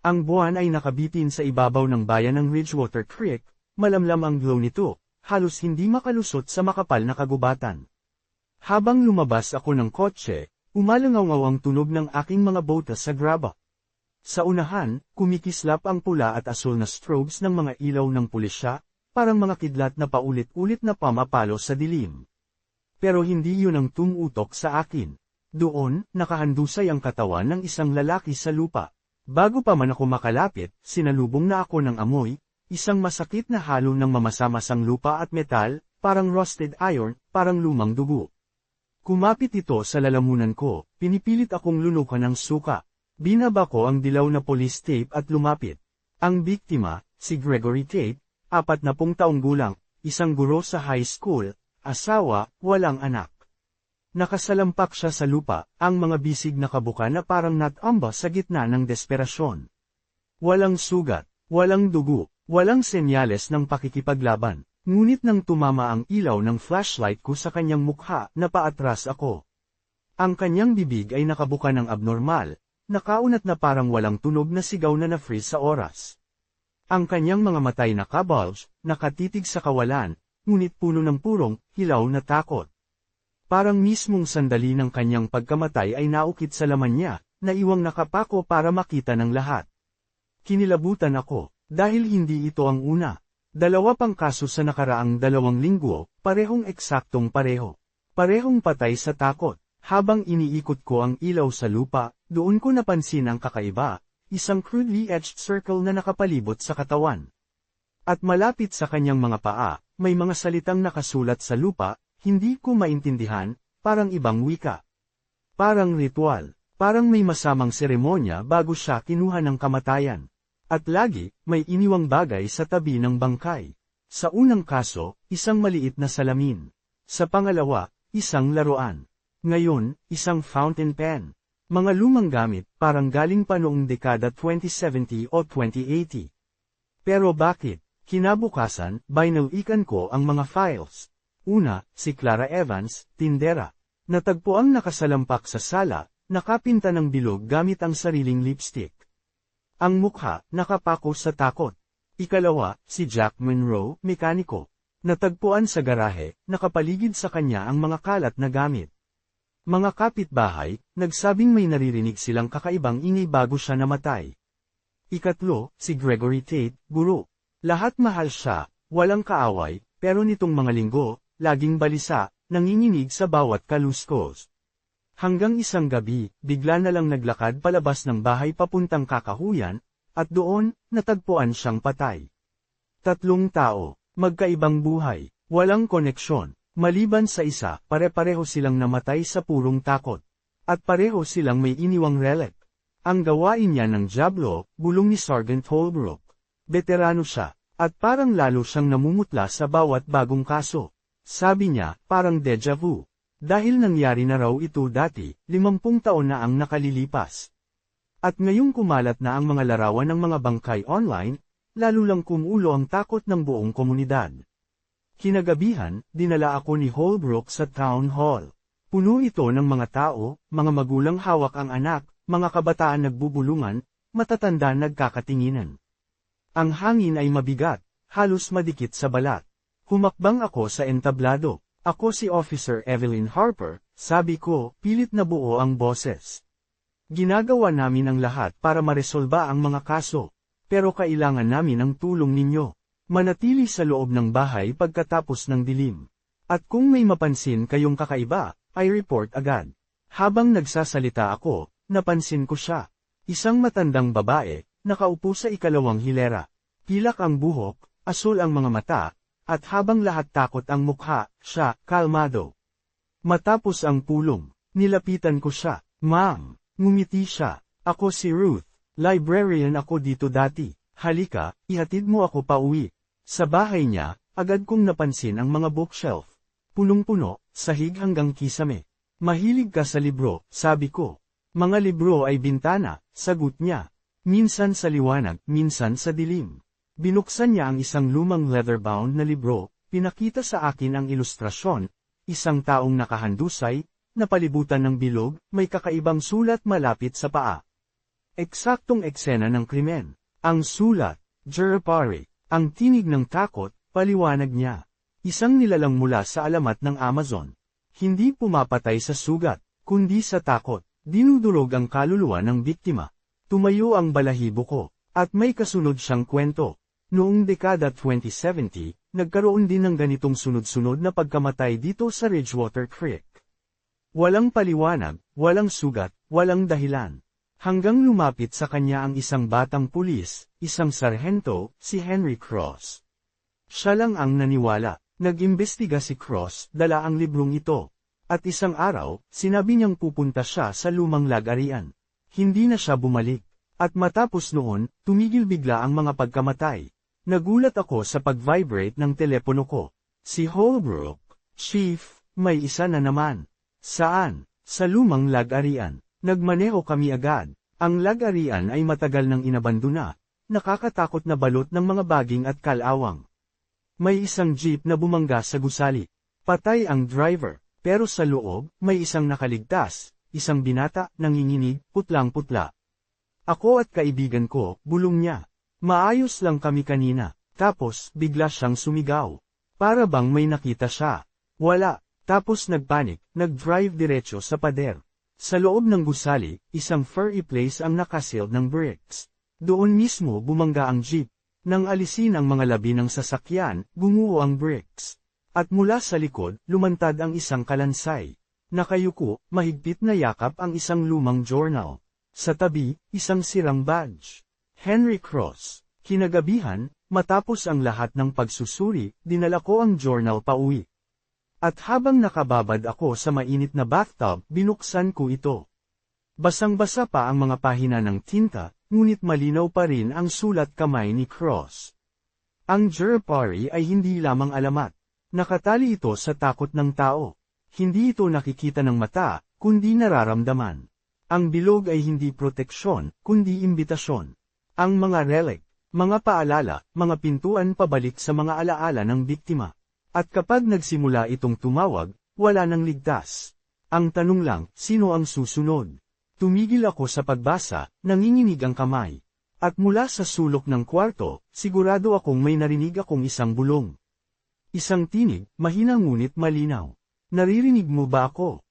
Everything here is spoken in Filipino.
Ang buwan ay nakabitin sa ibabaw ng bayan ng Ridgewater Creek, malamlam ang glow nito, halos hindi makalusot sa makapal na kagubatan. Habang lumabas ako ng kotse, umalangaw ang tunog ng aking mga botas sa graba. Sa unahan, kumikislap ang pula at asul na strobes ng mga ilaw ng pulisya, parang mga kidlat na paulit-ulit na pamapalo sa dilim. Pero hindi yun ang tumutok sa akin. Doon, nakahandusay ang katawan ng isang lalaki sa lupa. Bago pa man ako makalapit, sinalubong na ako ng amoy, isang masakit na halo ng mamasamasang lupa at metal, parang rusted iron, parang lumang dugo. Kumapit ito sa lalamunan ko, pinipilit akong lunukan ng suka. Binaba ko ang dilaw na police tape at lumapit. Ang biktima, si Gregory Tate, apat na pung taong gulang, isang guro sa high school, asawa, walang anak. Nakasalampak siya sa lupa, ang mga bisig na kabuka na parang natamba sa gitna ng desperasyon. Walang sugat, walang dugo, walang senyales ng pakikipaglaban, ngunit nang tumama ang ilaw ng flashlight ko sa kanyang mukha, napaatras ako. Ang kanyang bibig ay nakabuka ng abnormal, nakaunat na parang walang tunog na sigaw na na-freeze sa oras. Ang kanyang mga matay nakabulge, nakatitig sa kawalan, ngunit puno ng purong, hilaw na takot. Parang mismong sandali ng kanyang pagkamatay ay naukit sa laman niya, na iwang nakapako para makita ng lahat. Kinilabutan ako, dahil hindi ito ang una. Dalawa pang kaso sa nakaraang dalawang linggo, parehong eksaktong pareho. Parehong patay sa takot. Habang iniikot ko ang ilaw sa lupa, doon ko napansin ang kakaiba, isang crudely etched circle na nakapalibot sa katawan. At malapit sa kanyang mga paa, may mga salitang nakasulat sa lupa, hindi ko maintindihan, parang ibang wika. Parang ritual, parang may masamang seremonya bago siya kinuha ng kamatayan. At lagi, may iniwang bagay sa tabi ng bangkay. Sa unang kaso, isang maliit na salamin. Sa pangalawa, isang laruan. Ngayon, isang fountain pen. Mga lumang gamit, parang galing pa noong dekada 2070 o 2080. Pero bakit? Kinabukasan, binalikan ko ang mga files. Una, si Clara Evans, tindera. Natagpuang nakasalampak sa sala, nakapinta ng bilog gamit ang sariling lipstick. Ang mukha, nakapako sa takot. Ikalawa, si Jack Monroe, mekaniko. Natagpuan sa garahe, nakapaligid sa kanya ang mga kalat na gamit. Mga kapitbahay, nagsabing may naririnig silang kakaibang ingay bago siya namatay. Ikatlo, si Gregory Tate, guro. Lahat mahal siya, walang kaaway, pero nitong mga linggo, laging balisa, nanginginig sa bawat kaluskos. Hanggang isang gabi, bigla na lang naglakad palabas ng bahay papuntang kakahuyan, at doon, natagpuan siyang patay. Tatlong tao, magkaibang buhay, walang koneksyon, maliban sa isa, pare-pareho silang namatay sa purong takot. At pareho silang may iniwang relic. Ang gawain niya ng Diablo, bulong ni Sergeant Holbrook. Veterano siya, at parang lalo siyang namumutla sa bawat bagong kaso. Sabi niya, parang deja vu. Dahil nangyari na raw ito dati, limampung taon na ang nakalilipas. At ngayong kumalat na ang mga larawan ng mga bangkay online, lalo lang kumulo ang takot ng buong komunidad. Kinagabihan, dinala ako ni Holbrook sa town hall. Puno ito ng mga tao, mga magulang hawak ang anak, mga kabataan nagbubulungan, matatanda nagkakatinginan. Ang hangin ay mabigat, halos madikit sa balat. Humakbang ako sa entablado. Ako si Officer Evelyn Harper, sabi ko, pilit na buo ang boses. Ginagawa namin ang lahat para maresolba ang mga kaso, pero kailangan namin ang tulong ninyo. Manatili sa loob ng bahay pagkatapos ng dilim. At kung may mapansin kayong kakaiba, ay report agad. Habang nagsasalita ako, napansin ko siya. Isang matandang babae, nakaupo sa ikalawang hilera. Pilak ang buhok, asul ang mga mata, at habang lahat takot ang mukha, siya, kalmado. Matapos ang pulong, nilapitan ko siya, Ma'am, ngumiti siya, ako si Ruth, librarian ako dito dati, halika, ihatid mo ako pa uwi. Sa bahay niya, agad kong napansin ang mga bookshelf. Punong-puno, sahig hanggang kisame. Mahilig ka sa libro, sabi ko. Mga libro ay bintana, sagot niya. Minsan sa liwanag, minsan sa dilim. Binuksan niya ang isang lumang leather-bound na libro, pinakita sa akin ang ilustrasyon, isang taong nakahandusay, napalibutan ng bilog, may kakaibang sulat malapit sa paa. Eksaktong eksena ng krimen. Ang sulat, Jerapari. Ang tinig ng takot, paliwanag niya. Isang nilalang mula sa alamat ng Amazon. Hindi pumapatay sa sugat, kundi sa takot. Dinudurog ang kaluluwa ng biktima. Tumayo ang balahibo ko, at may kasunod siyang kwento. Noong dekada 2070, nagkaroon din ng ganitong sunod-sunod na pagkamatay dito sa Ridgewater Creek. Walang paliwanag, walang sugat, walang dahilan. Hanggang lumapit sa kanya ang isang batang pulis, isang sarhento, si Henry Cross. Siya lang ang naniwala. Nag-imbestiga si Cross, dala ang librong ito. At isang araw, sinabi niyang pupunta siya sa lumang lagarian. Hindi na siya bumalik. At matapos noon, tumigil bigla ang mga pagkamatay. Nagulat ako sa pag-vibrate ng telepono ko. Si Holbrook, Chief, may isa na naman. Saan? Sa lumang lagarian. Nagmaneho kami agad. Ang lagarian ay matagal nang inabandona. Nakakatakot na balot ng mga baging at kalawang. May isang jeep na bumangga sa gusali. Patay ang driver, pero sa loob, may isang nakaligtas, isang binata, nanginginig, putlang-putla. Ako at kaibigan ko, bulong niya. Maayos lang kami kanina, tapos bigla siyang sumigaw. Para bang may nakita siya. Wala, tapos nagpanik, nag-drive diretso sa pader. Sa loob ng gusali, isang furry place ang nakasealed ng bricks. Doon mismo bumangga ang jeep. Nang alisin ang mga labi ng sasakyan, gumuho ang bricks. At mula sa likod, lumantad ang isang kalansay. Nakayuko, mahigpit na yakap ang isang lumang journal. Sa tabi, isang sirang badge. Henry Cross. Kinagabihan, matapos ang lahat ng pagsusuri, dinala ko ang journal pa uwi. At habang nakababad ako sa mainit na bathtub, binuksan ko ito. Basang-basa pa ang mga pahina ng tinta, ngunit malinaw pa rin ang sulat kamay ni Cross. Ang Jerpari ay hindi lamang alamat. Nakatali ito sa takot ng tao. Hindi ito nakikita ng mata, kundi nararamdaman. Ang bilog ay hindi proteksyon, kundi imbitasyon. Ang mga relic, mga paalala, mga pintuan pabalik sa mga alaala ng biktima. At kapag nagsimula itong tumawag, wala nang ligtas. Ang tanong lang, sino ang susunod? Tumigil ako sa pagbasa, nanginginig ang kamay. At mula sa sulok ng kwarto, sigurado akong may narinig akong isang bulong. Isang tinig, mahina ngunit malinaw. Naririnig mo ba ako?